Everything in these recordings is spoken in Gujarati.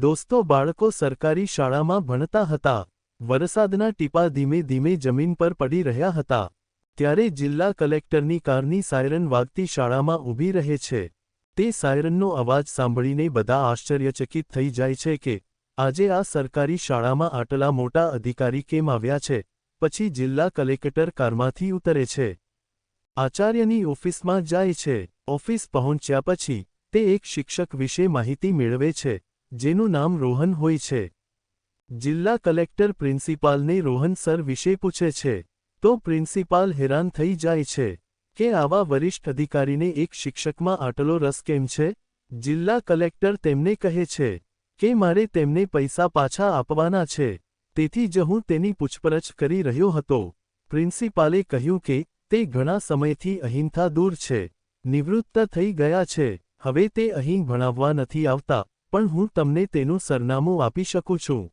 દોસ્તો બાળકો સરકારી શાળામાં ભણતા હતા. વરસાદના ટીપા ધીમે ધીમે જમીન પર પડી રહ્યા હતા. ત્યારે જિલ્લા કલેક્ટરની કારની સાયરન વાગતી શાળામાં ઊભી રહે છે. તે સાયરનનો અવાજ સાંભળીને બધા આશ્ચર્યચકિત થઈ જાય છે કે, આજે આ સરકારી શાળામાં આટલા મોટા અધિકારી કેમ આવ્યા છે? પછી જિલ્લા કલેક્ટર કારમાંથી ઉતરે છે. આચાર્યની ઓફિસમાં જાય છે. ઓફિસ પહોંચ્યા પછી તે એક શિક્ષક વિશે માહિતી મેળવે છે. જેનું નામ રોહન હોય છે. જિલ્લા કલેક્ટર પ્રિન્સિપાલને રોહન સર વિશે પૂછે છે, તો પ્રિન્સિપાલ હેરાન થઈ જાય છે, કે આવા વરિષ્ઠ અધિકારીને એક શિક્ષકમાં આટલો રસ કેમ છે? જિલ્લા કલેક્ટર તેમને કહે છે, કે મારે તેમને પૈસા પાછા આપવાના છે, તેથી જ હું તેની પૂછપરછ કરી રહ્યો હતો. પ્રિન્સિપાલે કહ્યું કે, તે ઘણા સમયથી અહીંથી દૂર છે, નિવૃત્ત થઈ ગયા છે, હવે તે અહીં ભણાવવા નથી આવતા. પણ હું તમને તેનું સરનામું આપી શકું છું.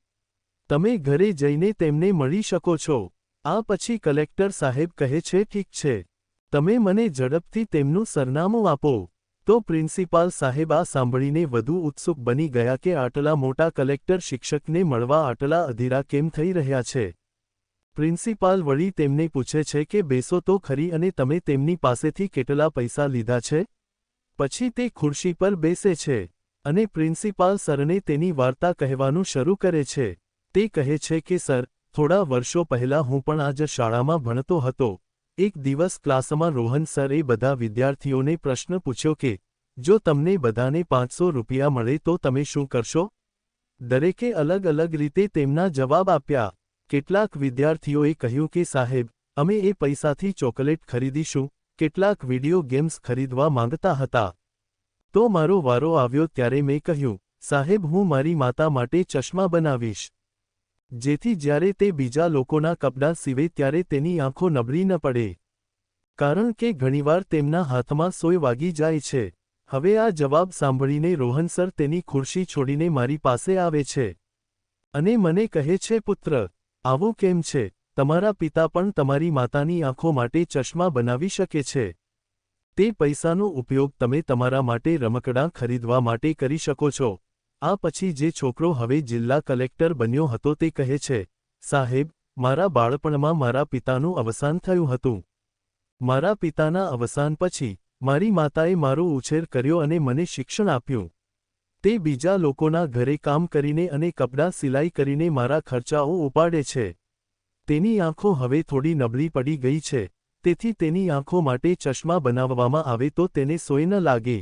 તમે ઘરે જઈને તેમને મળી શકો છો. આ પછી કલેક્ટર સાહેબ કહે છે, ઠીક છે. તમે મને ઝડપથી તેમનું સરનામું આપો. તો પ્રિન્સિપાલ સાહેબ આ સાંભળીને વધુ ઉત્સુક બની ગયા કે આટલા મોટા કલેક્ટર શિક્ષકને મળવા આટલા અધીરા કેમ થઈ રહ્યા છે. પ્રિન્સિપાલ વળી તેમને પૂછે છે કે, બેસો તો ખરી અને તમે તેમની પાસેથી કેટલા પૈસા લીધા છે? પછી તે ખુરશી પર બેસે છે. અને પ્રિન્સિપાલ સરને તેની વાર્તા કહેવાનું શરૂ કરે છે. તે કહે છે કે, સર, થોડા વર્ષો પહેલા હું પણ આ જ શાળામાં ભણતો હતો. એક દિવસ ક્લાસમાં રોહન સરે બધા વિદ્યાર્થીઓને પ્રશ્ન પૂછ્યો કે, જો તમને બધાને પાંચસો રૂપિયા મળે તો તમે શું કરશો? દરેકે અલગ અલગ રીતે તેમના જવાબ આપ્યા. કેટલાક વિદ્યાર્થીઓએ કહ્યું કે, સાહેબ, અમે એ પૈસાથી ચોકલેટ ખરીદીશું. કેટલાક વિડિયો ગેમ્સ ખરીદવા માંગતા હતા. તો મારો વારો આવ્યો ત્યારે મેં કહ્યું, સાહેબ, હું મારી માતા માટે ચશ્મા બનાવીશ. જેથી જ્યારે તે બીજા લોકોના કપડાં સીવે ત્યારે તેની આંખો નબળી ન પડે. કારણ કે ઘણીવાર તેમના હાથમાં સોય વાગી જાય છે. હવે આ જવાબ સાંભળીને રોહન સર તેની ખુરશી છોડીને મારી પાસે આવે છે. અને મને કહે છે, પુત્ર, આવું કેમ છે? તમારા પિતા પણ તમારી માતાની આંખો માટે ચશ્મા બનાવી શકે છે. તે પૈસાનો ઉપયોગ તમે તમારા માટે રમકડાં ખરીદવા માટે કરી શકો છો. આ પછી જે છોકરો હવે જિલ્લા કલેક્ટર બન્યો હતો તે કહે છે, સાહેબ, મારા બાળપણમાં મારા પિતાનું અવસાન થયું હતું. મારા પિતાના અવસાન પછી મારી માતાએ મારો ઉછેર કર્યો અને મને શિક્ષણ આપ્યું. તે બીજા લોકોના ઘરે કામ કરીને અને કપડાં સિલાઈ કરીને મારા ખર્ચાઓ ઉપાડે છે. તેની આંખો હવે થોડી નબળી પડી ગઈ છે. તેથી તેની આંખો માટે ચશ્મા બનાવવામાં આવે તો તેને સોય ન લાગે.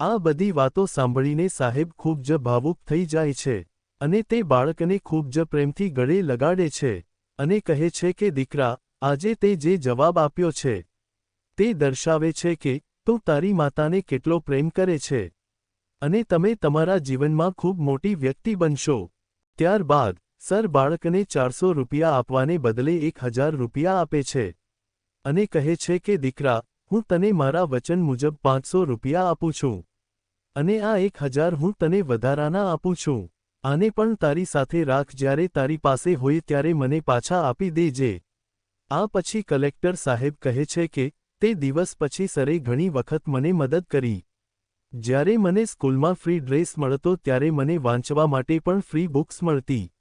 આ બધી વાતો સાંભળીને સાહેબ ખૂબ જ ભાવુક થઈ જાય છે અને તે બાળકને ખૂબ જ પ્રેમથી ગળે લગાડે છે અને કહે છે કે, દીકરા, આજે તે જે જવાબ આપ્યો છે, તે દર્શાવે છે કે તું તારી માતાને કેટલો પ્રેમ કરે છે અને તમે તમારા જીવનમાં ખૂબ મોટી વ્યક્તિ બનશો. ત્યારબાદ, સર બાળકને ચારસો રૂપિયા આપવાને બદલે એક હજાર રૂપિયા આપે છે. અને કહે છે કે, દીકરા, હું તને મારા વચન મુજબ પાંચસો રૂપિયા આપું છું. અને આ એક હજાર હું તને વધારાના આપું છું. આને પણ તારી સાથે રાખ જ્યારે તારી પાસે હોય ત્યારે મને પાછા આપી દેજે. આ પછી કલેક્ટર સાહેબ કહે છે કે, તે દિવસ પછી સરે ઘણી વખત મને મદદ કરી. જ્યારે મને સ્કૂલમાં ફ્રી ડ્રેસ મળતો ત્યારે મને વાંચવા માટે પણ ફ્રી બુક્સ મળતી.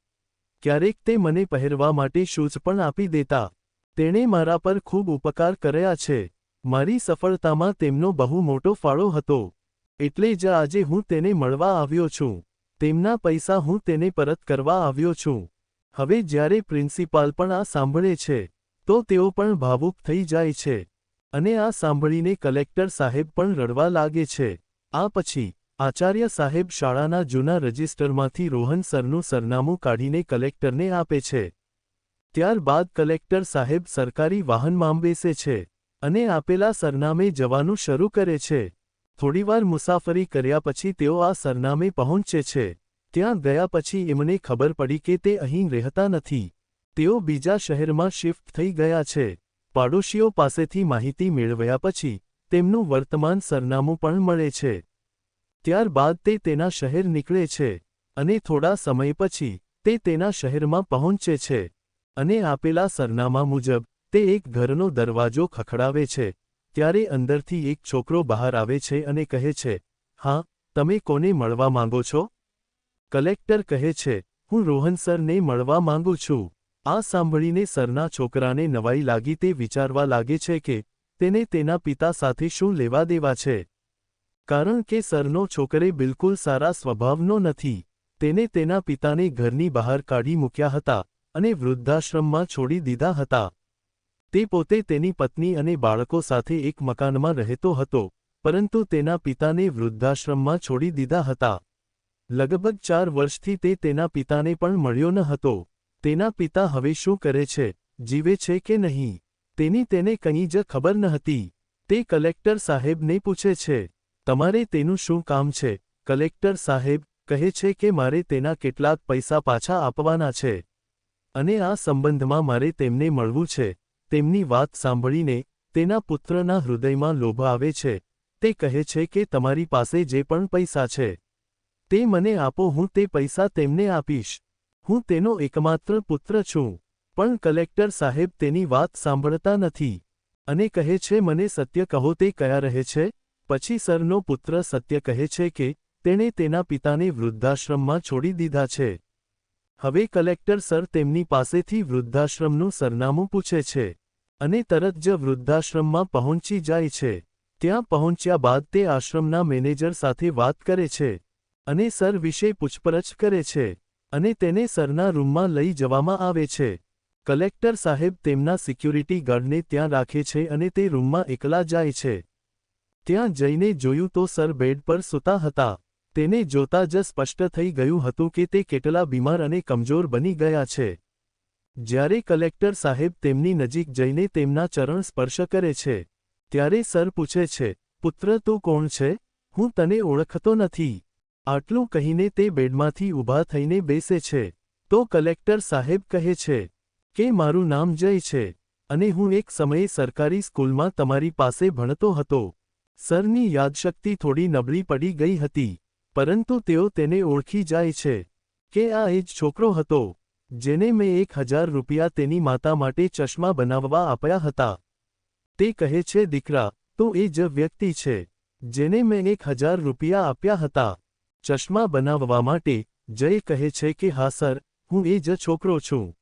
ક્યારેક તે મને પહેરવા માટે શૂઝ પણ આપી દેતા. તેણે મારા પર ખૂબ ઉપકાર કર્યા છે. મારી સફળતામાં તેમનો બહુ મોટો ફાળો હતો. એટલે જ આજે હું તેને મળવા આવ્યો છું. તેમના પૈસા હું તેને પરત કરવા આવ્યો છું. હવે જ્યારે પ્રિન્સિપાલ પણ આ સાંભળે છે, તો તેઓ પણ ભાવુક થઈ જાય છે. અને આ સાંભળીને કલેક્ટર સાહેબ પણ રડવા લાગે છે. આ પછી, આચાર્ય સાહેબ શાળાના જૂના રજિસ્ટરમાંથી રોહન સરનું સરનામું કાઢીને કલેક્ટરને આપે છે. ત્યારબાદ કલેક્ટર સાહેબ સરકારી વાહનમાં બેસે છે અને આપેલા સરનામે જવાનું શરૂ કરે છે. થોડીવાર મુસાફરી કર્યા પછી તેઓ આ સરનામે પહોંચે છે. ત્યાં ગયા પછી એમને ખબર પડી કે તે અહીં રહેતા નથી. તેઓ બીજા શહેરમાં શિફ્ટ થઈ ગયા છે. પાડોશીઓ પાસેથી માહિતી મેળવ્યા પછી તેમનું વર્તમાન સરનામું પણ મળે છે. ત્યારબાદ તે તેના શહેર નીકળે છે અને થોડા સમય પછી તે તેના શહેરમાં પહોંચે છે. અને આપેલા સરનામા મુજબ, તે એક ઘરનો દરવાજો ખખડાવે છે, ત્યારે અંદરથી એક છોકરો બહાર આવે છે અને કહે છે, હા, તમે કોને મળવા માંગો છો? કલેક્ટર કહે છે, હું રોહન સરને મળવા માંગુ છું. આ સાંભળીને સરના છોકરાને નવાઈ લાગી તે વિચારવા લાગે છે કે, તેને તેના પિતા સાથે શું લેવા દેવા છે? કારણ કે સરનો છોકરે બિલકુલ સારા સ્વભાવનો નથી, તેને તેના પિતાને ઘરની બહાર કાઢી મૂક્યા હતા. અને વૃદ્ધાશ્રમમાં છોડી દીધા હતા. તે પોતે તેની પત્ની અને બાળકો સાથે એક મકાનમાં રહેતો હતો, પરંતુ તેના પિતાને વૃદ્ધાશ્રમમાં છોડી દીધા હતા. લગભગ ચાર વર્ષથી તે તેના પિતાને પણ મળ્યો ન હતો. તેના પિતા હવે શું કરે છે, જીવે છે કે નહીં, તેની તેને કંઈ જ ખબર ન હતી. તે કલેક્ટર સાહેબને પૂછે છે, તમારે તેનું શું કામ છે? કલેક્ટર સાહેબ કહે છે કે મારે તેના કેટલાક પૈસા પાછા આપવાના છે. અને આ સંબંધમાં મારે તેમને મળવું છે, તેમની વાત સાંભળીને તેના પુત્રના હૃદયમાં લોભ આવે છે, તે કહે છે કે તમારી પાસે જે પણ પૈસા છે, તે મને આપો, હું તે પૈસા તેમને આપીશ. હું તેનો એકમાત્ર પુત્ર છું, પણ કલેક્ટર સાહેબ તેની વાત સાંભળતા નથી અને કહે છે, મને સત્ય કહો, તે કયા રહે છે? પછી સરનો પુત્ર સત્ય કહે છે કે, તેણે તેના પિતાને વૃદ્ધાશ્રમમાં છોડી દીધા છે. હવે કલેક્ટર સર તેમની પાસેથી વૃદ્ધાશ્રમનું સરનામું પૂછે છે અને તરત જ વૃદ્ધાશ્રમમાં પહોંચી જાય છે. ત્યાં પહોંચ્યા બાદ તે આશ્રમના મેનેજર સાથે વાત કરે છે અને સર વિશે પૂછપરછ કરે છે અને તેને સરના રૂમમાં લઈ જવામાં આવે છે. કલેક્ટર સાહેબ તેમના સિક્યુરિટી ગાર્ડને ત્યાં રાખે છે અને તે રૂમમાં એકલા જાય છે. ત્યાં જઈને જોયું તો સર બેડ પર સૂતા હતા. તેને જોતા જ સ્પષ્ટ થઈ ગયું હતું કે તે કેટલા બીમાર અને કમજોર બની ગયા છે. જ્યારે કલેક્ટર સાહેબ તેમની નજીક જઈને તેમના ચરણ સ્પર્શ કરે છે, ત્યારે સર પૂછે છે, પુત્ર, તું કોણ છે? હું તને ઓળખતો નથી. આટલું કહીને તે બેડમાંથી ઊભા થઈને બેસે છે. તો કલેક્ટર સાહેબ કહે છે, કે મારું નામ જય છે, અને હું એક સમયે સરકારી સ્કૂલમાં તમારી પાસે ભણતો હતો. સરની યાદશક્તિ થોડી નબળી પડી ગઈ હતી. પરંતુ તેઓ તેને ઓળખી જાય છે કે આ એ જ છોકરો હતો જેને મેં એક હજાર રૂપિયા તેની માતા માટે ચશ્મા બનાવવા આપ્યા હતા. તે કહે છે, દીકરા, તો એ જ વ્યક્તિ છે જેને મેં એક હજાર રૂપિયા આપ્યા હતા ચશ્મા બનાવવા માટે. જય કહે છે કે, હા સર, હું એ જ છોકરો છું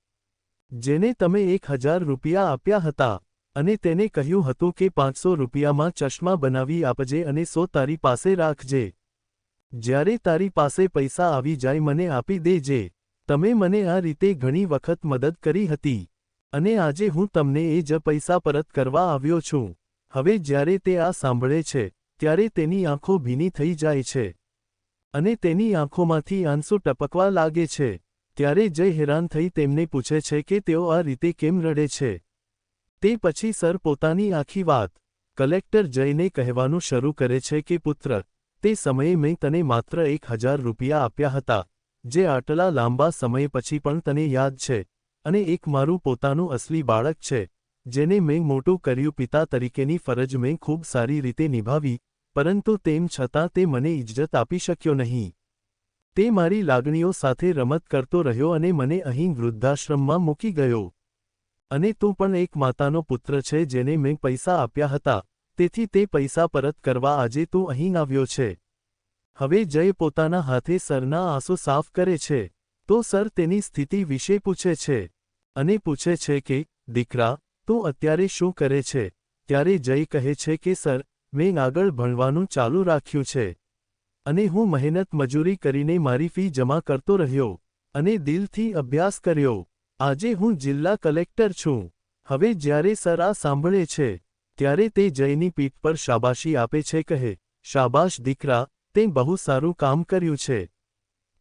જેને તમે એક હજાર રૂપિયા આપ્યા હતા અને તેને કહ્યું હતું કે પાંચસો રૂપિયામાં ચશ્મા બનાવી આપજે અને સો તારી પાસે રાખજે. જ્યારે તારી પાસે પૈસા આવી જાય, મને આપી દેજે. તમે મને આ રીતે ઘણી વખત મદદ કરી હતી. અને આજે હું તમને એ જ પૈસા પરત કરવા આવ્યો છું. હવે જ્યારે તે આ સાંભળે છે, ત્યારે તેની આંખો ભીની થઈ જાય છે. અને તેની આંખોમાંથી આંસુ ટપકવા લાગે છે. ત્યારે જય હેરાન થઈ તેમને પૂછે છે કે તેઓ આ રીતે કેમ રડે છે. તે પછી સર પોતાની આખી વાત કલેક્ટર જયને કહેવાનું શરૂ કરે છે કે, પુત્ર તે સમયે મેં તને માત્ર એક હજાર રૂપિયા આપ્યા હતા, જે આટલા લાંબા સમય પછી પણ તને યાદ છે અને એક મારું પોતાનું અસલી બાળક છે, જેને મેં મોટું કર્યું પિતા તરીકેની ફરજ મેં ખૂબ સારી રીતે નિભાવી, પરંતુ તેમ છતાં તે મને ઇજ્જત આપી શક્યો નહીં. તે મારી લાગણીઓ સાથે રમત કરતો રહ્યો અને મને અહીં વૃદ્ધાશ્રમમાં મૂકી ગયો. અને તું પણ એક માતાનો પુત્ર છે જેને મેં પૈસા આપ્યા હતા તેથી તે પૈસા પરત કરવા આજે તું અહીં આવ્યો છે. હવે જય પોતાના હાથે સરના આંસુ સાફ કરે છે. તો સર તેની સ્થિતિ વિશે પૂછે છે. અને પૂછે છે કે, દીકરા, તું અત્યારે શું કરે છે? ત્યારે જય કહે છે કે, સર, મેં આગળ ભણવાનું ચાલુ રાખ્યું છે. અને હું મહેનત મજૂરી કરીને મારી ફી જમા કરતો રહ્યો. અને દિલથી અભ્યાસ કર્યો. આજે હું જિલ્લા કલેક્ટર છું. હવે જ્યારે સર આ સાંભળે છે ત્યારે તે જયની પીઠ પર શાબાશી આપે છે, કહે, શાબાશ દીકરા, તે બહુ સારું કામ કર્યું છે.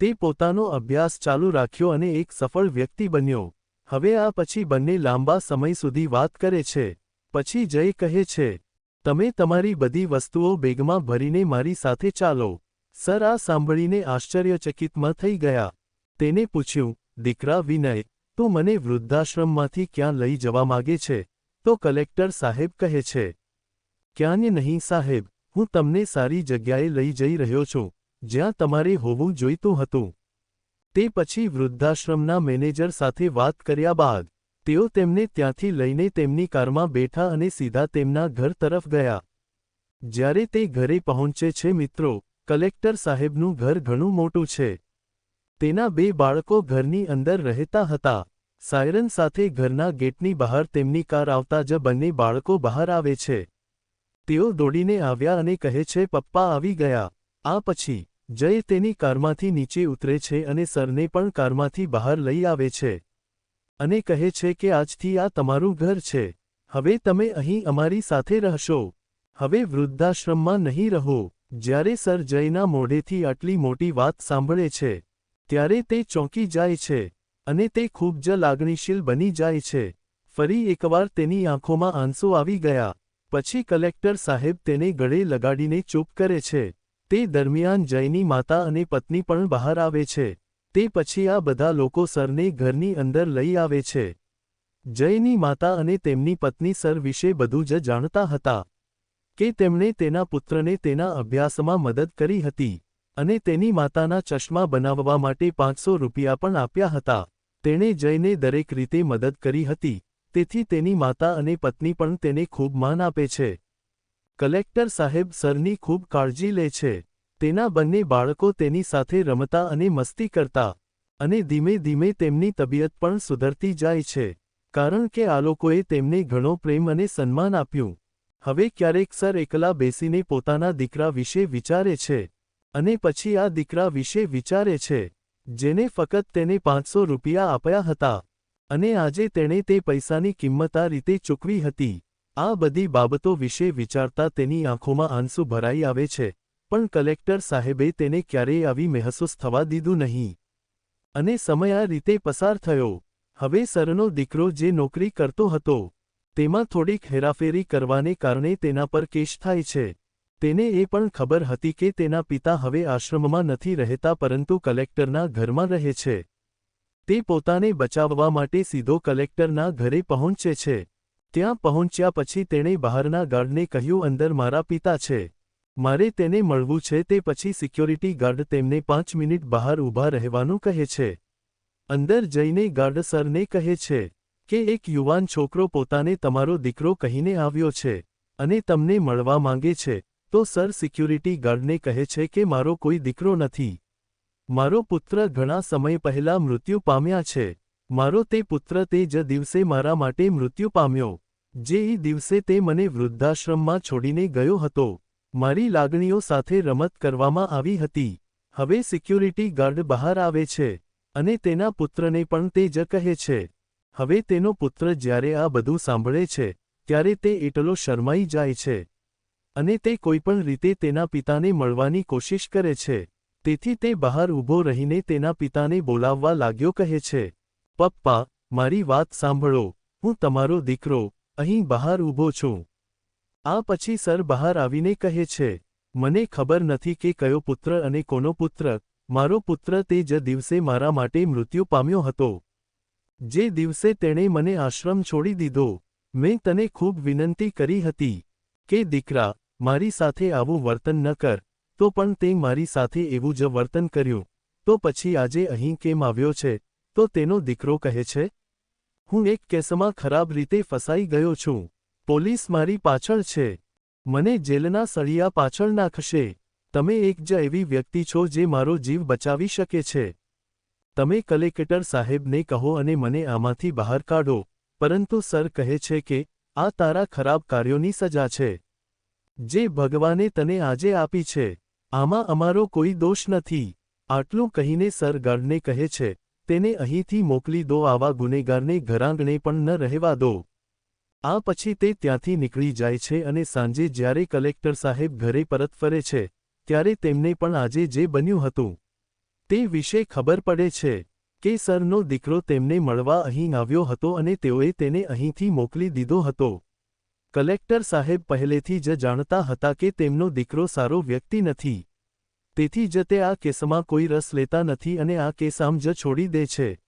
તે પોતાનો અભ્યાસ ચાલુ રાખ્યો અને એક સફળ વ્યક્તિ બન્યો. હવે આ પછી બંને લાંબા સમય સુધી વાત કરે છે. પછી જય કહે છે, તમે તમારી બધી વસ્તુઓ બેગમાં ભરીને મારી સાથે ચાલો. સર આ સાંભળીને આશ્ચર્યચકિતમાં થઈ ગયા. તેને પૂછ્યું, દીકરા વિનય, તું મને વૃદ્ધાશ્રમમાંથી ક્યાં લઈ જવા માગે છે? તો કલેક્ટર સાહેબ કહે છે ક્યાંને નહીં સાહેબ, હું તમને સારી જગ્યાએ લઈ જઈ રહ્યો છું, જ્યાં તમારે હોવું જોઈતું હતું. તે પછી વૃદ્ધાશ્રમના મેનેજર સાથે વાત કર્યા બાદ, તેઓ તેમને ત્યાંથી લઈને તેમની કારમાં બેઠા અને સીધા તેમના ઘર તરફ ગયા. જ્યારે તે ઘરે પહોંચે છે મિત્રો, કલેક્ટર સાહેબનું ઘર ઘણું મોટું છે. તેના બે બાળકો ઘરની અંદર રહેતા હતા. સાયરન સાથે ઘરના ગેટની બહાર તેમની કાર આવતા જ બંને બાળકો બહાર આવે છે. તેઓ દોડીને આવ્યા અને કહે છે, પપ્પા આવી ગયા. આ પછી, જય તેની કારમાંથી નીચે ઉતરે છે અને સરને પણ કારમાંથી બહાર લઈ આવે છે. અને કહે છે કે, આજથી આ તમારું ઘર છે. હવે તમે અહીં અમારી સાથે રહેશો. હવે વૃદ્ધાશ્રમમાં નહીં રહો. જ્યારે સર જયના મોઢેથી આટલી મોટી વાત સાંભળે છે, ત્યારે તે ચોંકી જાય છે. અને તે ખૂબ જ લાગણીશીલ બની જાય છે. ફરી એકવાર તેની આંખોમાં આંસુ આવી ગયા. પછી કલેક્ટર સાહેબ તેને ગળે લગાડીને ચૂપ કરે છે. તે દરમિયાન જયની માતા અને પત્ની પણ બહાર આવે છે. તે પછી આ બધા લોકો સરને ઘરની અંદર લઈ આવે છે. જયની માતા અને તેમની પત્ની સર વિશે બધું જ જાણતા હતા કે તેમણે તેના પુત્રને તેના અભ્યાસમાં મદદ કરી હતી. અને તેની માતાના ચશ્મા બનાવવા માટે પાંચસો રૂપિયા પણ આપ્યા હતા. તેણે જયને દરેક રીતે મદદ કરી હતી. તેથી તેની માતા અને પત્ની પણ તેને ખૂબ માન આપે છે. કલેક્ટર સાહેબ સરની ખૂબ કાળજી લે છે. તેના બંને બાળકો તેની સાથે રમતા અને મસ્તી કરતા અને ધીમે ધીમે તેમની તબિયત પણ સુધરતી જાય છે. કારણ કે આ લોકોએ તેમને ઘણો પ્રેમ અને સન્માન આપ્યું. હવે ક્યારેક સર એકલા બેસીને પોતાના દીકરા વિશે વિચારે છે. અને પછી આ દીકરા વિશે વિચારે છે, જેને ફક્ત તેને પાંચસો રૂપિયા આપ્યા હતા. અને આજે તેણે તે પૈસાની કિંમત આ રીતે ચૂકવી હતી. આ બધી બાબતો વિશે વિચારતા તેની આંખોમાં આંસુ ભરાઈ આવે છે, પણ કલેક્ટર સાહેબે તેને ક્યારેય આવી મહેસૂસ થવા દીધું નહીં. અને સમય આ રીતે પસાર થયો. હવે સરનો દીકરો જે નોકરી કરતો હતો, તેમાં થોડીક હેરાફેરી કરવાને કારણે તેના પર કેશ થાય છે. તેને એ પણ ખબર હતી કે તેના પિતા હવે આશ્રમમાં નથી રહેતા પરંતુ કલેક્ટરના ઘરમાં રહે છે. તે પોતાને બચાવવા માટે સીધો કલેક્ટરના ઘરે પહોંચે છે. ત્યાં પહોંચ્યા પછી તેણે બહારના ગાર્ડને કહ્યું, અંદર મારા પિતા છે. મારે તેને મળવું છે. તે પછી સિક્યોરિટી ગાર્ડ તેમને પાંચ મિનિટ બહાર ઊભા રહેવાનું કહે છે. અંદર જઈને ગાર્ડ સરને કહે છે કે, એક યુવાન છોકરો પોતાને તમારો દીકરો કહીને આવ્યો છે અને તમને મળવા માંગે છે. તો સર સિક્યુરિટી ગાર્ડને કહે છે કે મારો કોઈ દીકરો નથી. મારો પુત્ર ઘણા સમય પહેલા મૃત્યુ પામ્યા છે. મારો તે પુત્ર તે જ દિવસે મારા માટે મૃત્યુ પામ્યો. જે એ દિવસે તે મને વૃદ્ધાશ્રમમાં છોડીને ગયો હતો. મારી લાગણીઓ સાથે રમત કરવામાં આવી હતી. હવે સિક્યુરિટી ગાર્ડ બહાર આવે છે અને તેના પુત્રને પણ તે જ કહે છે. હવે તેનો પુત્ર જ્યારે આ બધું સાંભળે છે, ત્યારે તે એટલો શરમાઈ જાય છે. અને તે કોઈપણ રીતે તેના પિતાને મળવાની કોશિશ કરે છે. તેથી તે બહાર ઊભો રહીને તેના પિતાને બોલાવવા લાગ્યો કહે છે. પપ્પા, મારી વાત સાંભળો. હું તમારો દીકરો. અહીં બહાર ઊભો છું. આ પછી સર બહાર આવીને કહે છે. મને ખબર નથી કે કયો પુત્ર અને કોનો પુત્ર. મારો પુત્ર તે જ દિવસે મારા માટે મૃત્યુ પામ્યો હતો. જે દિવસે તેણે મને આશ્રમ છોડી દીધો, મેં તને ખૂબ વિનંતી કરી હતી કે દીકરા મારી સાથે આવું વર્તન ન કર. તો પણ તે મારી સાથે એવું જ વર્તન કર્યું. તો પછી આજે અહીં કેમ આવ્યો છે? તો તેનો દીકરો કહે છે, હું એક કેસમાં ખરાબ રીતે ફસાઈ ગયો છું. પોલીસ મારી પાછળ છે. મને જેલના સળિયા પાછળ નાખશે. તમે એક જ એવી વ્યક્તિ છો જે મારો જીવ બચાવી શકે છે. તમે કલેક્ટર સાહેબને કહો અને મને આમાંથી બહાર કાઢો. પરંતુ સર કહે છે કે, આ તારા ખરાબ કાર્યોની સજા છે. જે ભગવાને તને આજે આપી છે, આમાં અમારો કોઈ દોષ નથી. આટલું કહીને સર ગાર્ડને કહે છે, તેને અહીંથી મોકલી દો, આવા ગુનેગારને ઘરાંગણે પણ ન રહેવા દો. આ પછી તે ત્યાંથી નીકળી જાય છે અને સાંજે જ્યારે કલેક્ટર સાહેબ ઘરે પરત ફરે છે, ત્યારે તેમને પણ આજે જે બન્યું હતું, તે વિશે ખબર પડે છે કે સરનો દીકરો તેમને મળવા અહીં આવ્યો હતો અને તેઓએ તેને અહીંથી મોકલી દીધો હતો. કલેક્ટર સાહેબ પહેલેથી જ જાણતા હતા કે તેમનો દીકરો સારો વ્યક્તિ નથી. તેથી જ તે આ કેસમાં કોઈ રસ લેતા નથી અને આ કેસ આમ જ છોડી દે છે.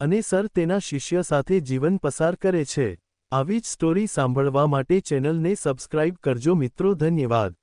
અને સર તેના શિષ્ય સાથે જીવન પસાર કરે છે. આવી જ સ્ટોરી સાંભળવા માટે ચેનલને સબસ્ક્રાઇબ કરજો મિત્રો, ધન્યવાદ.